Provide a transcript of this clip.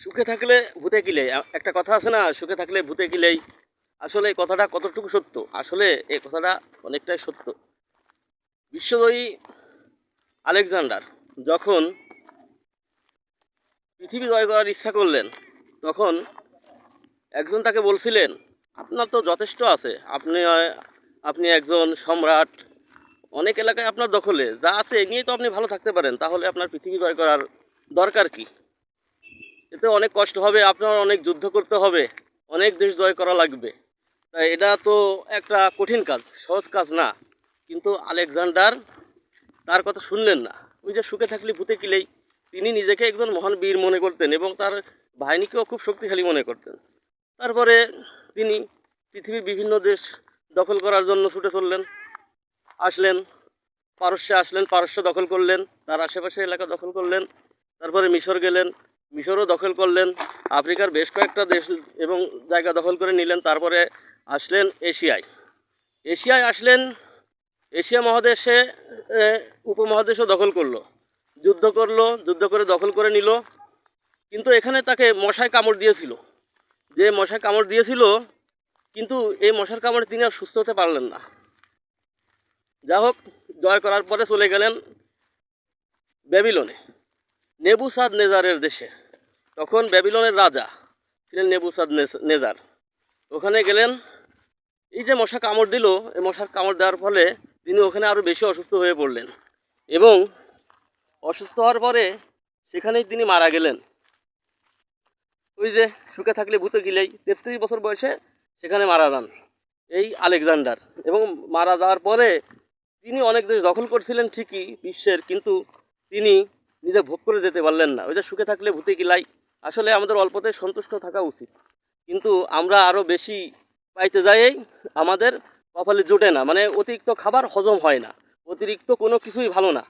সুখে থাকলে ভূতে কিলেই একটা কথা আছে না, সুখে থাকলে ভূতে কিলেই আসলে এই কথাটা কতটুকু সত্য? আসলে এই কথাটা অনেকটাই সত্য। বিশ্বজয়ী আলেকজান্ডার যখন পৃথিবী জয় করার ইচ্ছা করলেন, তখন একজন তাকে বলছিলেন, আপনার তো যথেষ্ট আছে। আপনি আপনি একজন সম্রাট। অনেক এলাকায় আপনার দখলে। যা আছে এ নিয়ে তো আপনি ভালো থাকতে পারেন। তাহলে আপনার পৃথিবী জয় করার দরকার কি? এতে অনেক কষ্ট হবে, আপনার অনেক যুদ্ধ করতে হবে, অনেক দেশ জয় করা লাগবে। তাই এটা তো একটা কঠিন কাজ, সহজ কাজ না। কিন্তু আলেকজান্ডার তার কথা শুনলেন না। ওই যে সুখে থাকলে ভূতে কিলেই, তিনি নিজেকে একজন মহান বীর মনে করতেন এবং তার বাহিনীকেও খুব শক্তিশালী মনে করতেন। তারপরে তিনি পৃথিবীর বিভিন্ন দেশ দখল করার জন্য ছুটে চললেন, আসলেন, পারস্যে আসলেন, পারস্য দখল করলেন, তার আশেপাশে এলাকা দখল করলেন, তারপরে মিশর গেলেন মিশরও দখল করলেন, আফ্রিকার বেশ কয়েকটা দেশ এবং জায়গা দখল করে নিলেন, তারপরে আসলেন এশিয়ায়। এশিয়ায় আসলেন, এশিয়া মহাদেশে উপমহাদেশও দখল করল। যুদ্ধ করল, যুদ্ধ করে দখল করে নিল, কিন্তু এখানে তাকে মশায় কামড় দিয়েছিল। যে মশায় কামড় দিয়েছিল, কিন্তু এই মশার কামড়ে তিনি আর সুস্থ হতে পারলেন না। যা হোক জয় করার পরে চলে গেলেন ব্যাবিলনে নেবুসাদ নেজারের দেশে। তখন ব্যাবিলনের রাজা ছিলেন নেবুসাদ নেজ- নেজার ওখানে গেলেন। এই যে মশা কামড় দিল, এই মশার কামড় দেওয়ার ফলে তিনি ওখানে আরও বেশি অসুস্থ হয়ে পড়লেন এবং অসুস্থ হওয়ার পরে সেখানেই তিনি মারা গেলেন। ওই যে সুখে থাকলে ভূতে গিলেই তেত্রিশ বছর বয়সে সেখানে মারা যান এই আলেকজান্ডার। এবং মারা যাওয়ার পরে তিনি অনেক দেশ দখল করছিলেন ঠিকই বিশ্বের, কিন্তু তিনি নিজে ভোগ করে যেতে পারলেন না। ওই যে সুখে থাকলে ভূতে গিলাই আসলে আমাদের অল্পতে সন্তুষ্ট থাকা উচিত। কিন্তু আমরা আরও বেশি পাইতে যাই আমাদের কপালে জোটে না। মানে অতিরিক্ত খাবার হজম হয় না। অতিরিক্ত কোনো কিছুই ভালো না।